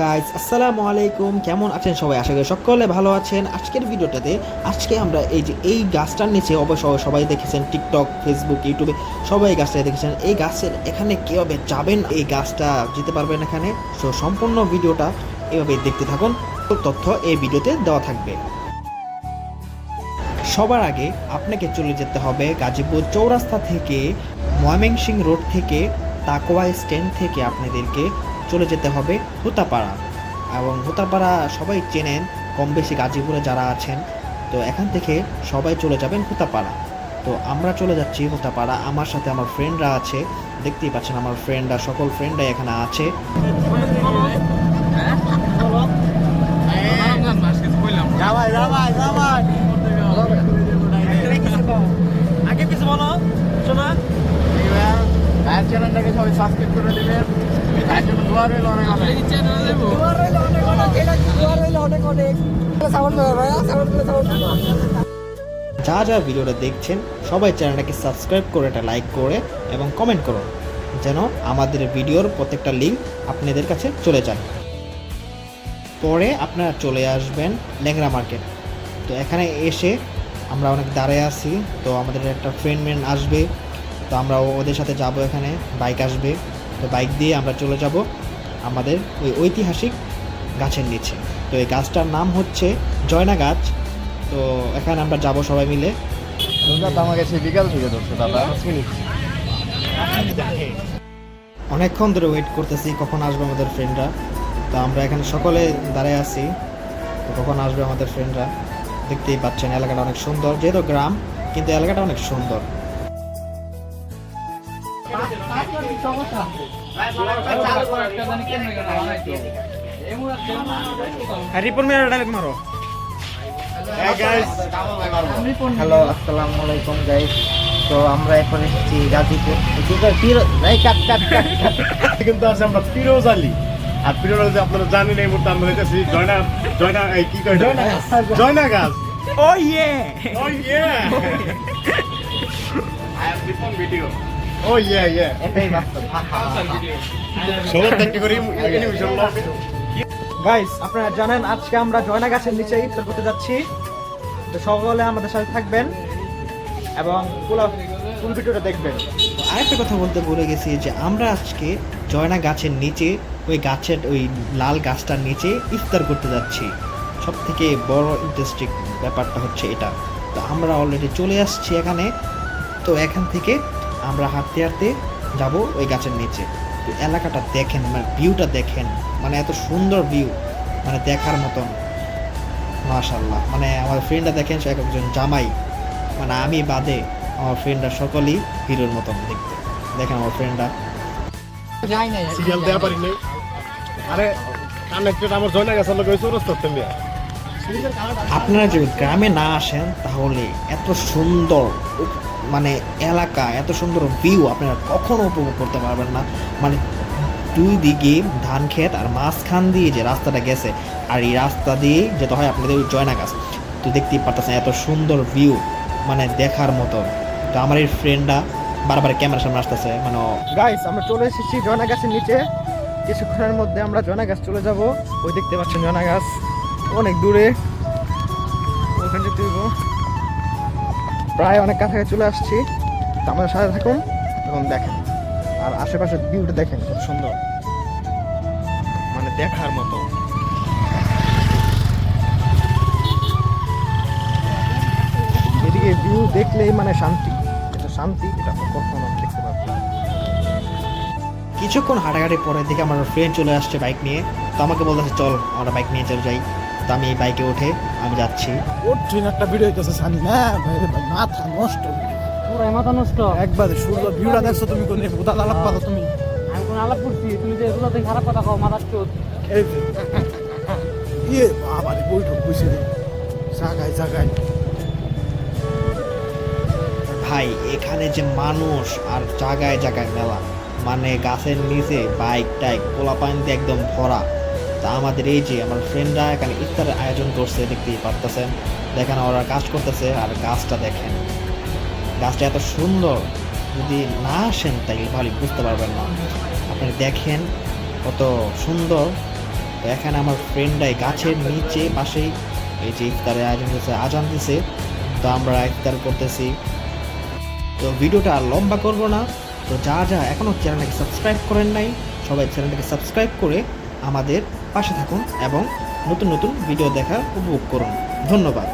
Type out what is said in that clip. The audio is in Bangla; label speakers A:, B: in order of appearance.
A: গাইজ আসসালামু আলাইকুম। কেমন আছেন সবাই? আশা করি সকলে ভালো আছেন। আজকের ভিডিওটাতে, আজকে আমরা এই যে এই গাছটার নিচে অবশ্যই সবাই দেখেছেন টিকটক ফেসবুক ইউটিউবে সবাই গাছটা দেখেছেন। এই গাছের এখানে কীভাবে যাবেন? এই গাছটা যেতে পারবেন এখানে। সো সম্পূর্ণ ভিডিওটা এভাবে দেখতে থাকুন। তথ্য এই ভিডিওতে দেওয়া থাকবে। সবার আগে আপনাকে চলে যেতে হবে গাজীপুর চৌরাস্তা থেকে ময়মনসিং রোড থেকে তাকোয়া স্ট্যান্ড থেকে আপনাদেরকে চলে যেতে হবে হুতাপাড়া এবং হুতাপাড়া সবাই চেনেন কম বেশি গাজীপুরে যারা আছেন তো এখান থেকে সবাই চলে যাবেন হুতাপাড়া তো আমরা চলে যাচ্ছি হুতাপাড়া আমার সাথে আমার ফ্রেন্ডরা আছে দেখতেই পাচ্ছেন আমার ফ্রেন্ডরা সকল ফ্রেন্ডরাই এখানে আছে। আগে কিছু বলো শোনা।
B: চ্যানেলটাকে সবাই সাবস্ক্রাইব করে দেবেন ভাইয়ের জন্য দোয়া রইল অনেক অনেক
A: যা যা ভিডিওটা দেখছেন সবাই চ্যানেলটাকে সাবস্ক্রাইব করে এটা লাইক করে এবং কমেন্ট করুন যেন আমাদের ভিডিওর প্রত্যেকটা লিঙ্ক আপনাদের কাছে চলে যায়। পরে আপনারা চলে আসবেন ল্যাংরা মার্কেট। তো এখানে এসে আমরা অনেক দাঁড়ায় আছি তো আমাদের একটা ফ্রেন্ড ম্যান আসবে তো আমরা ওদের সাথে যাব এখানে বাইক আসবে তো বাইক দিয়ে আমরা চলে যাব। আমাদের ওই ঐতিহাসিক গাছের নিচে। তো এই গাছটার নাম হচ্ছে জয়না গাছ। তো এখানে আমরা যাব সবাই মিলে।
B: তোমরা আমাকে সেই বিকাল থেকে ধরছো দাদা।
A: অনেকক্ষণ ধরে ওয়েট করতেছি কখন আসবে আমাদের ফ্রেন্ডরা তো আমরা এখানে সকলে দাঁড়ায় আছি। তো কখন আসবে আমাদের ফ্রেন্ডরা দেখতেই পাচ্ছেন এলাকাটা অনেক সুন্দর। যেহেতু গ্রাম কিন্তু এলাকাটা অনেক সুন্দর। রিপন মিরার ডাইরেক্ট মারো।
B: হ্যালো আসসালামু আলাইকুম গাইস তো আমরা এখন এসেছি গাজীপুর।
C: কিন্তু আছে আমরা ফিরোজ আলী। আর ফিরোজ আলী আপনারা জানেন এই মুহূর্তে আমরা হইতেছি জয়না জয়না কি কয় জয়না জয়না গাছ।
A: ও ইয়ে
C: ও ইয়ে আই এম ভিডিও
B: হা, হা।
C: সবার থেকে করি এনিমেশন লবে
A: গাইস আপনারা জানেন আজকে আমরা জয়না গাছের নিচে ইফতার করতে যাচ্ছি। তো সকলে আমাদের সাথে থাকবেন এবং পুরো ফুল ভিডিওটা দেখবেন। আরেকটা কথা বলতে ভুলে গেছি যে আমরা আজকে জয়না গাছের নিচে ওই গাছের ওই লাল গাছটার নিচে ইফতার করতে যাচ্ছি। সব থেকে বড় ইন্টারেস্টিং ব্যাপারটা হচ্ছে এটা। তো আমরা অলরেডি চলে আসছি এখানে। তো এখান থেকে আমরা হাঁটতে হাঁটতে যাব ওই গাছের নিচে। তো এলাকাটা দেখেন মানে ভিউটা দেখেন মানে এত সুন্দর ভিউ মানে দেখার মতন। মাশাল্লাহ মানে আমার ফ্রেন্ডরা দেখেন সে এক একজন জামাই মানে আমি বাদে আমার ফ্রেন্ডরা সকলেই হিরোর মতন দেখতে। দেখেন আমার ফ্রেন্ডরা
B: যাই নাই
C: সিরিয়াল দেয়া পারি নাই। আরে কানেক্টেড আমার জয়না গাছ লোক
A: আপনারা যদি গ্রামে না আসেন তাহলে এত সুন্দর মানে এলাকা, এত সুন্দর ভিউ আপনারা কখনো উপভোগ করতে পারবেন না। মানে দুই দিকে ধান ক্ষেত আর মাঝখান দিয়ে যে রাস্তাটা গেছে, আর এই রাস্তা দিয়ে যেতে হয় আপনাদের জয়না গাছ। তো দেখতেই পারতেছেন এত সুন্দর ভিউ মানে দেখার মতো। তো আমার এই ফ্রেন্ডরা বারবার ক্যামেরার সামনে আসতেছে মানে গাইস আমরা চলে এসেছি জয়না গাছের নিচে। কিছুক্ষণের মধ্যে আমরা জয়না গাছ চলে যাব। ওই দেখতে পাচ্ছেন জয়না গাছ, অনেক দূরে। ওখানে যেতে প্রায় অনেক কাছাকাছি চলে আসছি। আমাদের সাথে থাকুন, এবং দেখেন। আর আশেপাশের ভিউটা দেখেন, খুব সুন্দর। মানে দেখার মতো। এদিকে ভিউ দেখলেই মানে শান্তি। এটা শান্তি, এটা কখনো দেখতে না। কিছুক্ষণ হাঁটাহাঁটি পরে দিকে আমার ফ্রেন্ড চলে আসছে বাইক নিয়ে। তো আমাকে বলতেছে, চল, আমরা বাইক নিয়ে চলে যাই। তো আমি এই বাইকে উঠে আমি যাচ্ছি।
D: ওর ট্রেন একটা ভিডিও হইতেছে সানি? না ভাই ভাই মাথা নষ্ট।
E: পুরাই মাথা নষ্ট।
D: একবার সূর্য ভিউটা দেখছ তুমি কোন উদা আলাপ পাতো তুমি।
E: আমি কোন আলাপ করছি তুমি যে এগুলোতে খারাপ কথা কও মাথার চোদ
D: এই যে। ইয়ে বাবারে বইঠক বসে রে জাগায় জাগায়।
A: ভাই এখানে যে মানুষ আর জায়গায় জায়গায় মেলা মানে গাছের নিচে বাইক টাইক পোলা পানি দিয়ে একদম ভরা। তা আমাদের এই যে আমার ফ্রেন্ডরা এখানে ইফতারের আয়োজন করছে, দেখতেই পারতেছেন। দেখেন ওরা কাজ করতেছে আর গাছটা দেখেন। গাছটা এত সুন্দর, যদি না আসেন তাই ভালো, বুঝতে পারবেন না। আপনি দেখেন কত সুন্দর। এখানে আমার ফ্রেন্ডরাই গাছের নিচে, পাশেই এই যে ইফতারের আয়োজন করছে আজান দিছে। তো আমরা ইফতার করতেছি। তো ভিডিওটা আর লম্বা করব না। তো যা যা এখনও চ্যানেলটাকে সাবস্ক্রাইব করেন নাই, সবাই চ্যানেলটাকে সাবস্ক্রাইব করে আমাদের পাশে থাকুন এবং নতুন নতুন ভিডিও দেখা উপভোগ করুন। ধন্যবাদ।